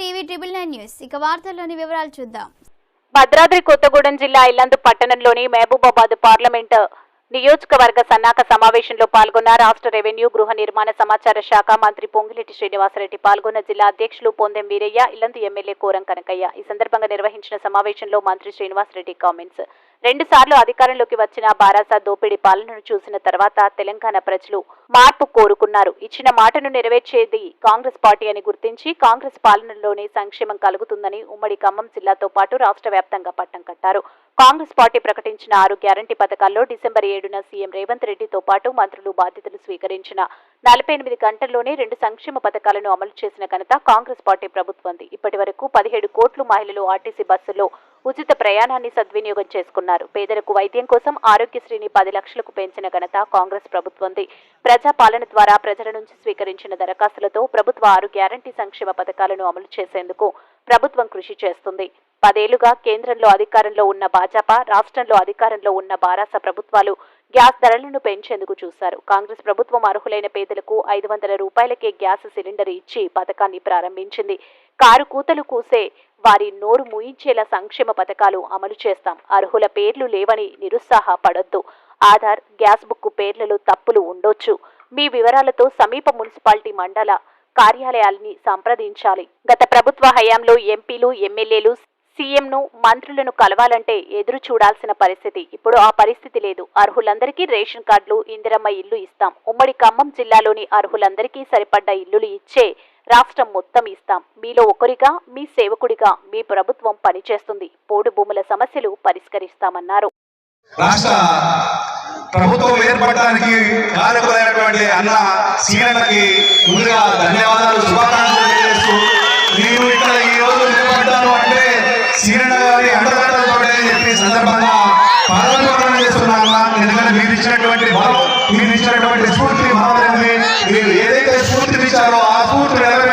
TV triple nine news. ఇక వార్తల్లోని వివరాలు చూద్దాం. భద్రాద్రి కొత్తగూడెం జిల్లా ఇల్లందు పట్టణంలోని మహబూబాబాద్ పార్లమెంట్ నియోజకవర్గ సన్నాహక సమావేశంలో పాల్గొన్న రాష్ట్ర రెవెన్యూ గృహ నిర్మాణ సమాచార శాఖ మంత్రి పొంగిరెడ్డి శ్రీనివాసరెడ్డి పాల్గొన్న జిల్లా అధ్యక్షులు పొందెం వీరయ్య ఇల్లందు ఎమ్మెల్యే కోరం కనకయ్య. ఈ సందర్భంగా నిర్వహించిన సమావేశంలో మంత్రి శ్రీనివాసరెడ్డి కామెంట్స్. రెండు సార్లు అధికారంలోకి వచ్చిన బారాసా దోపిడీ పాలనను చూసిన తర్వాత తెలంగాణ ప్రజలు మార్పు కోరుకున్నారు. ఇచ్చిన మాటను నెరవేర్చేది కాంగ్రెస్ పార్టీ అని గుర్తించి కాంగ్రెస్ పాలనలోనే సంక్షేమం కలుగుతుందని ఉమ్మడి ఖమ్మం జిల్లాతో పాటు రాష్ట్ర వ్యాప్తంగా పట్టం కట్టారు. కాంగ్రెస్ పార్టీ ప్రకటించిన ఆరు గ్యారంటీ పథకాల్లో డిసెంబర్ ఏడున సీఎం రేవంత్ రెడ్డితో పాటు మంత్రులు బాధ్యతలు స్వీకరించిన నలభై ఎనిమిది గంటల్లోనే రెండు సంక్షేమ పథకాలను అమలు చేసిన ఘనత కాంగ్రెస్ పార్టీ ప్రభుత్వంది. ఇప్పటి వరకు పదిహేడు కోట్లు మహిళలు ఆర్టీసీ బస్సుల్లో ఉచిత ప్రయాణాన్ని సద్వినియోగం చేసుకున్నారు. పేదలకు వైద్యం కోసం ఆరోగ్యశ్రీని పది లక్షలకు పెంచిన ఘనత కాంగ్రెస్ ప్రభుత్వంది. ప్రజాపాలన ద్వారా ప్రజల నుంచి స్వీకరించిన దరఖాస్తులతో ప్రభుత్వ ఆరు గ్యారంటీ సంక్షేమ పథకాలను అమలు చేసేందుకు ప్రభుత్వం కృషి చేస్తుంది. పదేళ్ళుగా కేంద్రంలో అధికారంలో ఉన్న భాజపా రాష్ట్రంలో అధికారంలో ఉన్న బారాస ప్రభుత్వాలు గ్యాస్ ధరలను పెంచేందుకు చూశారు. కాంగ్రెస్ ప్రభుత్వం అర్హులైన పేదలకు ఐదు వందల రూపాయలకే గ్యాస్ సిలిండర్ ఇచ్చి పథకాన్ని ప్రారంభించింది. కారు కూతలు కూసే వారి నోరు ముయించేలా సంక్షేమ పథకాలు అమలు చేస్తాం. అర్హుల పేర్లు లేవని నిరుత్సాహపడొద్దు. ఆధార్ గ్యాస్ బుక్ పేర్లలో తప్పులు ఉండొచ్చు. మీ వివరాలతో సమీప మున్సిపాలిటీ మండల కార్యాలయాల్ని సంప్రదించాలి. గత ప్రభుత్వ హయాంలో ఎంపీలు ఎమ్మెల్యేలు సీఎంను మంత్రులను కలవాలంటే ఎదురు చూడాల్సిన పరిస్థితి. ఇప్పుడు ఆ పరిస్థితి లేదు. అర్హులందరికీ రేషన్ కార్డులు ఇందిరమ్మ ఇల్లు ఇస్తాం. ఉమ్మడి ఖమ్మం జిల్లాలోని అర్హులందరికీ సరిపడ్డ ఇల్లులు ఇచ్చే రాష్ట్రం మొత్తం ఇస్తాం. మీలో ఒకరిగా మీ సేవకుడిగా మీ ప్రభుత్వం పనిచేస్తుంది. పోడు భూముల సమస్యలు పరిష్కరిస్తామన్నారు. రాష్ట్ర ప్రభుత్వం ఏర్పడడానికి కారకులైనటువంటి అన్న సీనన్నకి ముందుగా ధన్యవాదాలు శుభాకాంక్షలు తెలియజేస్తూ నేను ఇక్కడ ఈ రోజు నిలబడ్డాను అంటే సీనన్న గారి అండదండలతో అని చెప్పి సందర్భంగా పాదపూర్ణం చేస్తున్నాను. ఎందుకంటే మీరు ఇచ్చినటువంటి బలం మీరు ఇచ్చినటువంటి స్ఫూర్తి భావనని మీరు ఏదైతే స్ఫూర్తినిచ్చారో ఆ స్ఫూర్తి నిలబెట్టుకుంటూ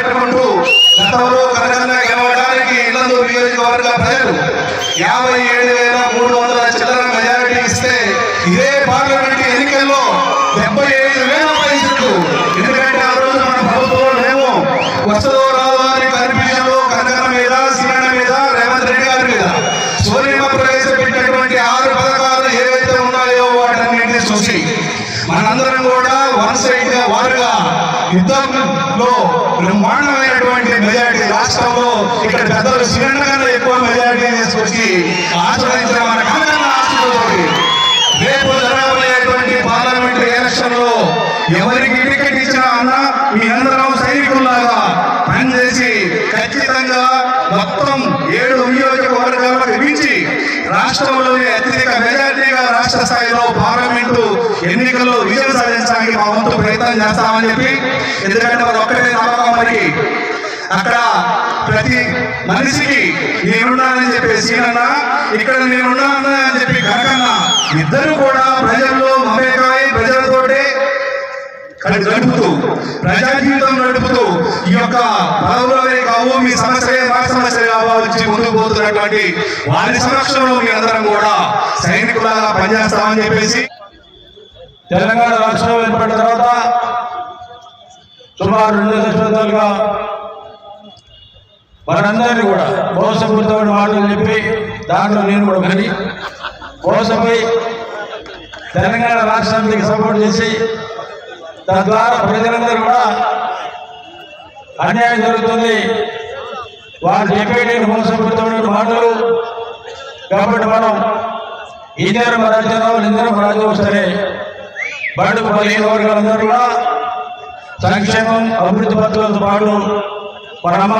బ్రహ్మాండమైనటువంటి మెజారిటీ రాష్ట్రంలో ఇక్కడ పెద్దలు శ్రీరంగ కన్నా ఎక్కువ మెజారిటీ తీసుకొచ్చి ఆచరించిన మన కన్నా ఆశతోటి రేపు జరగబోయేటువంటి పార్లమెంటరీ ఎలక్షన్లో ఎవరికి టికెట్ ఇచ్చినా అన్నా మీ అందరం సైనికుల్లాగా పనిచేసి ఖచ్చితంగా మొత్తం ఏడు నియోజకవర్గాలకు మించి రాష్ట్రంలోని అత్యధిక మెజార్టీగా రాష్ట్ర స్థాయిలో పార్లమెంటు ఎన్నికల్లో విజయం సాధించడానికి మా వంతు ప్రయత్నం చేస్తామని చెప్పి ఎందుకంటే మరి ఒక్కటే నమ్మకం మరి అక్కడ ప్రతి మనిషికి నేనున్నానని చెప్పి సీనన్న ఇక్కడ నేనున్నాను అని చెప్పి కనకన్న ఇద్దరు కూడా ప్రజల్లో మమేకాయి ప్రజలతోటే నడుపుతూ ప్రజా జీవితం నడుపుతూ ఈ యొక్క పదవులవే కావు మీ సమస్యలే మా సమస్యలే కావచ్చు ముందుకు పోతున్నటువంటి వారి సమక్షంలో మీ అందరం కూడా సైనికులాగా పనిచేస్తామని చెప్పేసి తెలంగాణ రాష్ట్రం ఏర్పడిన తర్వాత సుమారు రెండు దశాబ్దాలుగా మనందరినీ కూడా మోసపూరితమైన మాటలు చెప్పి దాంట్లో నేను కూడా మరి మోసపోయి తెలంగాణ రాష్ట్రానికి సపోర్ట్ చేసి తద్వారా ప్రజలందరూ కూడా అన్యాయం జరుగుతుంది. వారు చెప్పేటి మోసపూరితమైన మాటలు. కాబట్టి మనం ఇందరం రాజ్యాంగం ఇందరం రాజ్యం వస్తేనే బడుగు బలహీన వర్గాలందరూ కూడా సంక్షేమం అభివృద్ధి పత్రాలతో పాటు మన అమ్మ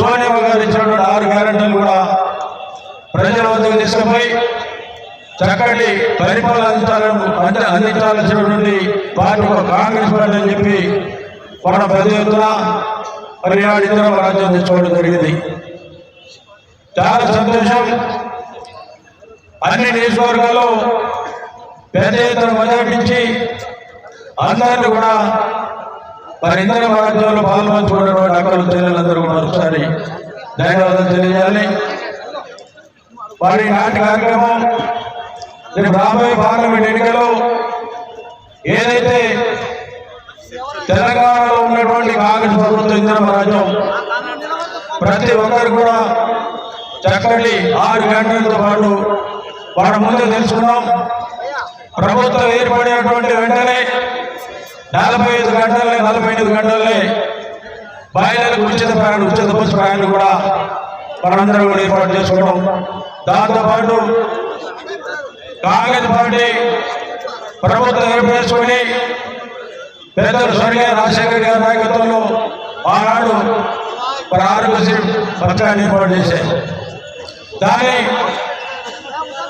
సోనియా గారు ఇచ్చినటువంటి ఆరు గ్యారెంటీలు కూడా ప్రజల వద్దకు తీసుకుపోయి చక్కటి పరిపాలన అందించాలని అంటే అందించాల్సినటువంటి పార్టీ కాంగ్రెస్ పార్టీ అని చెప్పి మన పెద్ద ఎత్తున పర్యాడించడం రాజ్యం తెచ్చుకోవడం జరిగింది. చాలా సంతోషం. అన్ని నియోజకవర్గాల్లో పెద్ద ఎత్తున మొదటించి అందరినీ కూడా మరి ఇంధన మార్గంలో పాల్పంచుకున్నటువంటి అక్కలు చెల్లెలందరూ కూడా ఒకసారి ధన్యవాదాలు తెలియజేయాలి. మరి నాటి కార్యక్రమం రేపు రాబోయే పార్లమెంట్ ఎన్నికలో ఏదైతే తెలంగాణలో ఉన్నటువంటి కాంగ్రెస్ ప్రభుత్వం ఇంధన రాజ్యం ప్రతి ఒక్కరు కూడా చక్కటి ఆరు గంటలతో పాటు వాళ్ళ ముందు తెలుసుకున్నాం ప్రభుత్వం ఏర్పడినటువంటి వెంటనే నలభై ఐదు గంటలనే నలభై ఐదు గంటలనే మహిళలకు ఉచిత ప్రయాణం ఉచిత బస్సు ప్రయాణం కూడా మనందరం కూడా ఏర్పాటు చేసుకోవడం దాంతోపాటు కాంగ్రెస్ పార్టీ ప్రభుత్వం ఏర్పరచుకొని పెద్దలు స్వర్గీయ రాజశేఖర్ గారి నాయకత్వంలో ఆనాడు మరి ఆరోగ్యశ్రీ పథకాన్ని ఏర్పాటు చేశారు. దాన్ని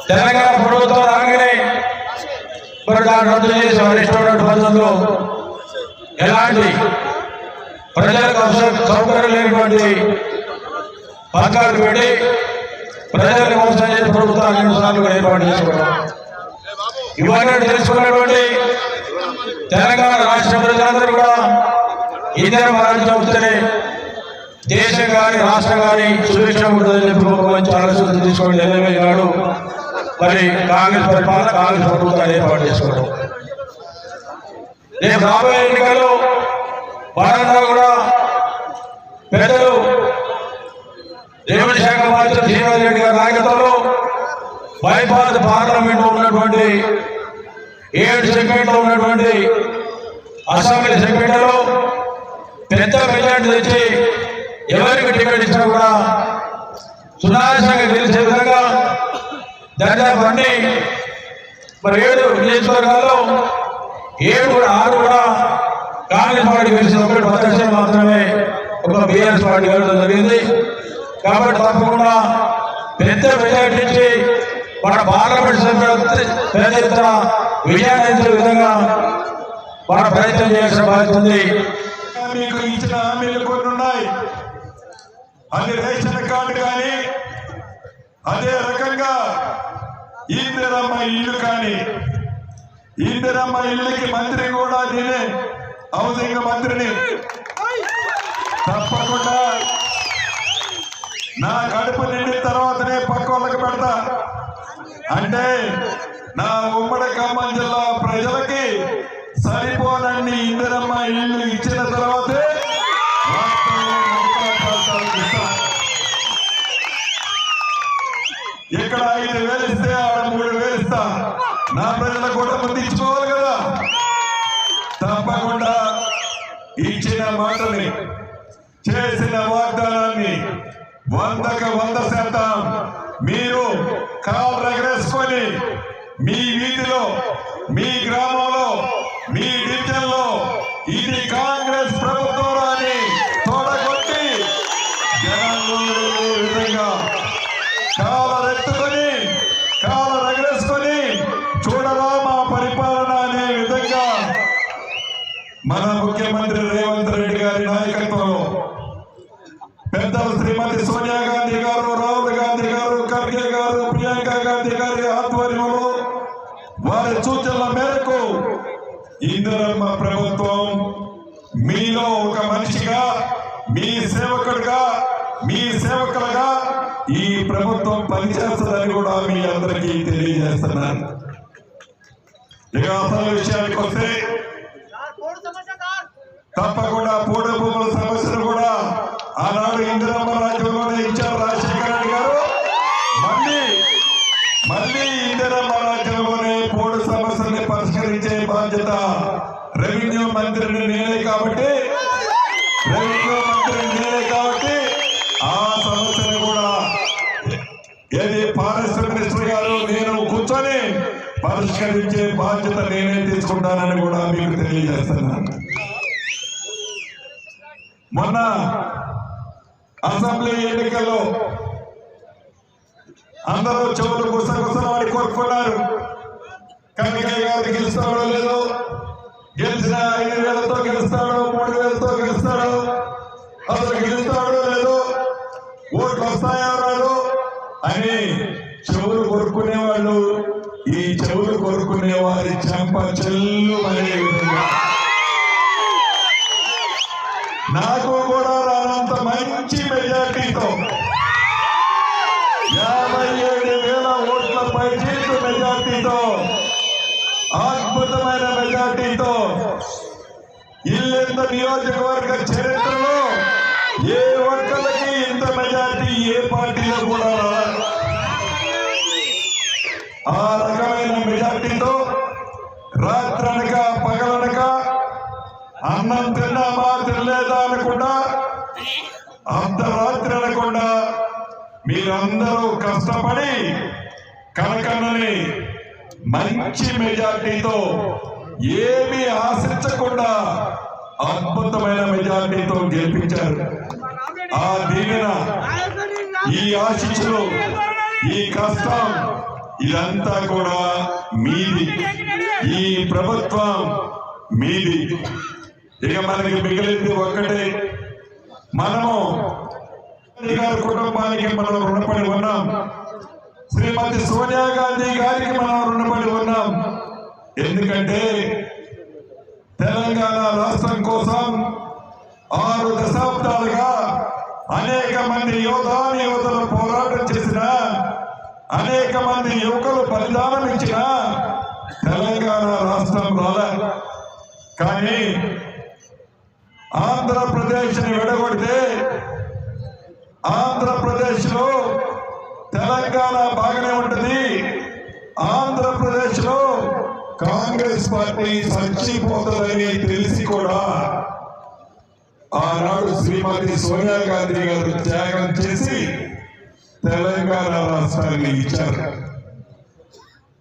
తెలంగాణ ప్రభుత్వం మరి దాన్ని రద్దు చేసి వారి పద్ధతిలో ఎలాంటి ప్రజలకు అవసరం సౌకర్యం లేనటువంటి పథకాలు పెట్టి ప్రజలకు మోసం చేసి ప్రభుత్వాలు రెండు సార్లు కూడా ఏర్పాటు చేసుకోవడం ఇవన్నీ తెలుసుకున్నటువంటి తెలంగాణ రాష్ట్ర ప్రజలందరూ కూడా ఇద్దరు రాజ్యం వస్తేనే దేశం కానీ రాష్ట్రం కానీ సుభిక్షం ఉంటుందని చెప్పి ఒక మంచి ఆలోచన తీసుకోండి ఇరవై నాడు మరి కాంగ్రెస్ పరిపాలన కాంగ్రెస్ ప్రభుత్వాన్ని ఏర్పాటు చేసుకోవడం. రేపు రాబోయే ఎన్నికల్లో వారంతా కూడా పెద్దలు రేవంత్ శాఖ మంత్రి శ్రీనివాస్ రెడ్డి గారి నాయకత్వంలో బైపాస్ పార్లమెంట్ ఉన్నటువంటి ఏడు సెగ్మెంట్లో ఉన్నటువంటి అసెంబ్లీ సెగ్మెంట్లో పెద్ద మెజార్టీ తెచ్చి ఎవరికి టికెట్ ఇచ్చినా కూడా సునాయాసంగా దాదాపు అన్ని మరి ఏడు నియోజకవర్గాల్లో ఏడు కూడా ఆరు కూడా కాంగ్రెస్ పార్టీ గెలిచిన ఒకటి పదక్షం మాత్రమే ఒక బీఆర్ఎస్ పార్టీ గెలవడం జరిగింది. కాబట్టి తప్పకుండా పెద్ద మెజార్టీ ఇచ్చి మన పార్లమెంట్ సభ్యులు పెద్ద ఎత్తున విజయాన్ని విధంగా మన ప్రయత్నం చేయాల్సిన బాధ్యత ఉంది. మీకు ఇచ్చిన హామీలు కొన్ని ఉన్నాయి. అది రేషన్ కార్డు కానీ అదే రకంగా ఈందిరమ్మ ఇల్లు కానీ ఈందిరమ్మ ఇల్లుకి మంత్రి కూడా నేనే హౌసింగ్ మంత్రిని. తప్పకుండా నా కడుపు నిండిన తర్వాతనే పక్క వాళ్ళకి పెడతా. అంటే నా ఉమ్మడి ఖమ్మం జిల్లా ప్రజలకి సరిపోనన్ని ఇందిరమ్మ ఇల్లు ఇచ్చిన తర్వాతే మీలో ఒక మనిషిగా మీ సేవకుడిగా మీ సేవకులుగా ఈ ప్రభుత్వం పనిచేస్తుందని కూడా మీ అందరికీ తెలియజేస్తున్నాను. ఇక అసలు విషయానికి వస్తే తప్పకుండా పూడ భూముల సమస్యను కూడా ఆనాడు ఇందిరమ్మ రాజ్యంలోనే ఇచ్చారు. మంత్రిని నేనే కాబట్టి రెవెన్యూ మంత్రిని నేనే కాబట్టి ఆ సమస్యను కూడా ఏది ఫారెస్ట్ మినిస్టర్ గారు నేను కూర్చొని పరిష్కరించే బాధ్యత నేనే తీసుకుంటానని కూడా మీకు తెలియజేస్తున్నాను మొన్న అసెంబ్లీ ఎన్నికల్లో అందరూ చెవులు గుసగుసలాడి కోరుకున్నారు కనకయ్య గారు గెలుస్తాడో లేదో గెలిచిన ఐదు వేలతో గెలుస్తాడో మూడు వేలతో గెలుస్తాడో అసలు గెలుస్తాడో లేదో ఓట్లు వస్తాయా రాదు అని చెవులు కొనుక్కునే వాళ్ళు ఈ చెవులు కొరుకునే వారి చెంప చెల్లు అనే అద్భుతమైన మెజార్టీతో ఇల్లెంత నియోజకవర్గ చరిత్రలో ఏ ఒక్కరికి ఇంత మెజార్టీ ఏ పార్టీలో కూడా ఆ రకమైన మెజార్టీతో రాత్రనక పగలనక అన్నం తిన్నామా తినలేదా అనకుండా అర్ధరాత్రి అనకుండా మీరందరూ కష్టపడి కనకన్నని మంచి మెజార్టీతో ఏమీ ఆశించకుండా అద్భుతమైన మెజార్టీతో గెలిపించారు. ఆ దీవెన ఈ ఆశిస్సులు ఈ కష్టం ఇదంతా కూడా మీది. ఈ ప్రభుత్వం మీది. ఇక మనకి మిగిలింది ఒక్కటే. మనము కుటుంబానికి మనం రుణపడి ఉన్నాం. శ్రీమతి సోనియా గాంధీ గారికి మనం రుణపడి ఉన్నాం. ఎందుకంటే తెలంగాణ రాష్ట్రం కోసం ఆరు దశాబ్దాలుగా అనేక మంది యోధాని యువతలు పోరాటం చేసిన అనేక మంది యువకులు బలిదానం ఇచ్చిన తెలంగాణ రాష్ట్రం రాలే. కానీ ఆంధ్రప్రదేశ్ని విడగొడితే ఆంధ్రప్రదేశ్లో తెలంగాణ బాగానే ఉంటుంది. ఆంధ్రప్రదేశ్లో కాంగ్రెస్ పార్టీ చచ్చిపోతుందని తెలిసి కూడా ఆనాడు శ్రీమతి సోనియా గాంధీ గారు త్యాగం చేసి తెలంగాణ రాష్ట్రాన్ని ఇచ్చారు.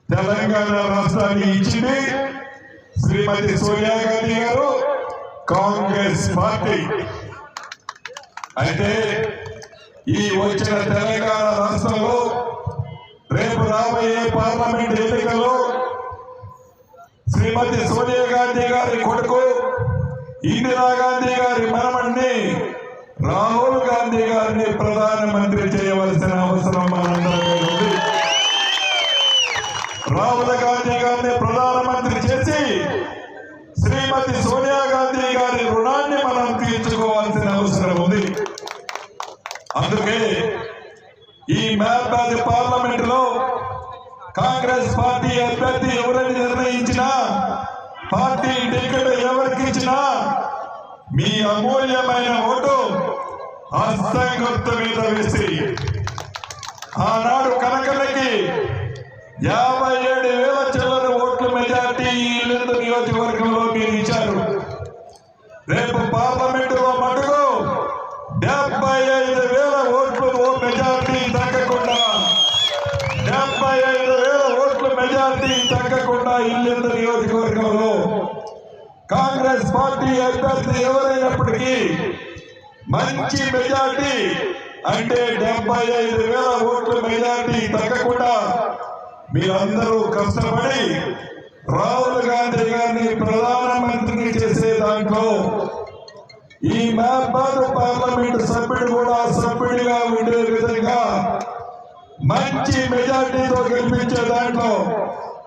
తెలంగాణ రాష్ట్రాన్ని ఇచ్చింది శ్రీమతి సోనియా గాంధీ గారు కాంగ్రెస్ పార్టీ. అయితే ఈ వచ్చిన తెలంగాణ రాష్ట్ర రాబోయే పార్లమెంట్ ఎన్నికల్లో శ్రీమతి సోనియా గాంధీ గారి కొడుకు ఇందిరా గాంధీ గారి మనమణ్ణి రాహుల్ గాంధీ గారిని ప్రధానమంత్రి చేయవలసిన అవసరం మనందరికీ ఉంది. రాహుల్ గాంధీ గారిని ప్రధానమంత్రి చేసి శ్రీమతి సోనియా గాంధీ గారి రుణాన్ని మనం తీర్చుకోవాల్సిన అవసరం ఉంది. అందుకే ఈ మహబాద్ పార్లమెంట్లో కాంగ్రెస్ పార్టీ అభ్యర్థి ఎవరని నిర్ణయించినా పార్టీ టికెట్ ఎవరికి ఇచ్చినా మీ అమూల్యమైన ఓటు హస్తం గుర్తు మీద వేసి ఆనాడు కనకలకి యాభై ఏడు వేల చిల్లర ఓట్ల మెజార్టీ ఇల్లు నియోజకవర్గంలో మీరు ఇచ్చారు. రేపు పార్లమెంటులో మటుకు డెబ్బై ఐదు ఇల్లెందు నియోజకవర్గంలో కాంగ్రెస్ పార్టీ అభ్యర్థి ఎవరైనప్పటికీ మంచి మెజార్టీ అంటే డెబ్బై ఐదు వేల ఓట్ల మెజార్టీ తగ్గకుండా మీరందరూ కష్టపడి రాహుల్ గాంధీ గారిని ప్రధానమంత్రిని చేసే దాంట్లో ఈ మహబాద్ పార్లమెంట్ సభ్యుడు కూడా సభ్యుడిగా ఉండే విధంగా మంచి మెజార్టీతో గెలిపించే దాంట్లో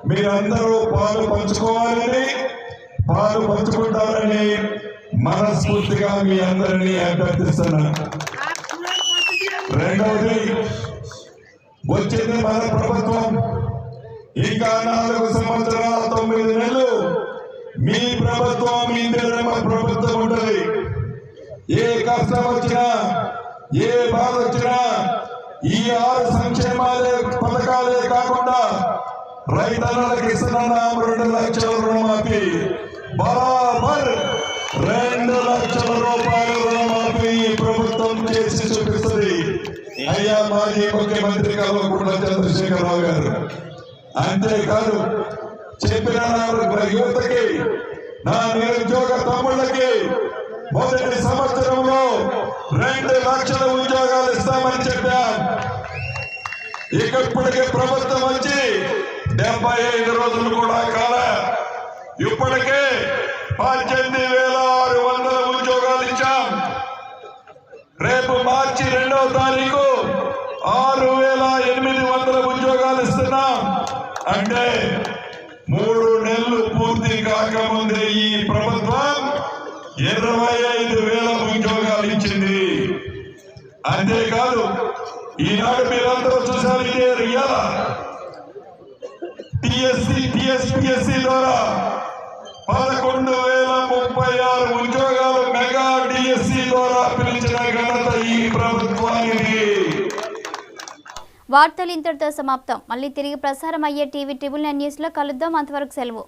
మీరందరూ పాలు పంచుకోవాలని పాలు పంచుకుంటారని మనస్ఫూర్తిగా మీ అందరినీ అభ్యర్థిస్తున్నాను రెండవది వచ్చింది మన ప్రభుత్వం. ఇంకా నాలుగు సంవత్సరాల తొమ్మిది నెలలు మీ ప్రభుత్వం ఇందిరమ్మ ప్రభుత్వం ఉంటుంది. ఏ కష్టం వచ్చినా ఏ బాధ వచ్చినా ఈ ఆరు సంక్షేమాలే పథకాలే కాకుండా రైతన్నలకు ఇస్తున్నాం రెండు లక్షల రుణమాఫీ. బరాబర్ రెండు లక్షల రూపాయల రుణమాఫీ ప్రభుత్వం చేసి చూపిస్తుంది. అయ్యా మాజీ ముఖ్యమంత్రి కల్వకుంట్ల చంద్రశేఖరరావు గారు. అంతేకాదు చెప్పిన యువతకి నా నిరుద్యోగ తమ్ముళ్ళకి మొదటి సంవత్సరంలో రెండు లక్షల ఉద్యోగాలు ఇస్తామని చెప్పాం. ఇక ఇప్పటికే ప్రభుత్వం వచ్చి డెబ్బై ఐదు రోజులు కూడా కాల. ఇప్పటికే పద్దెనిమిది వేల ఆరు వందల ఉద్యోగాలు ఇచ్చాం. రేపు మార్చి రెండవ తారీఖు ఆరు వేల ఎనిమిది వందల ఉద్యోగాలు ఇస్తున్నాం. అంటే మూడు నెలలు పూర్తి కాకముందే ఈ ప్రభుత్వం ఇరవై ఐదు వేల ఉద్యోగాలు ఇచ్చింది. అంతేకాదు ఈనాడు మీరందరూ చూసారు ఇదే రియల్. టిఎస్సి టిఎస్పిఎస్సి ద్వారా పదకొండు వేల ముప్పై ఆరు ఉద్యోగాలు మెగా డిఎస్సి ద్వారా పిలిచిన ఘనత ఈ ప్రభుత్వానికి వార్తలు ఇంతటితో సమాప్తం. మళ్ళీ తిరిగి ప్రసారం అయ్యే టీవీ ట్రిబుల్ నైన్ న్యూస్లో కలుద్దాం. అంతవరకు సెలవు.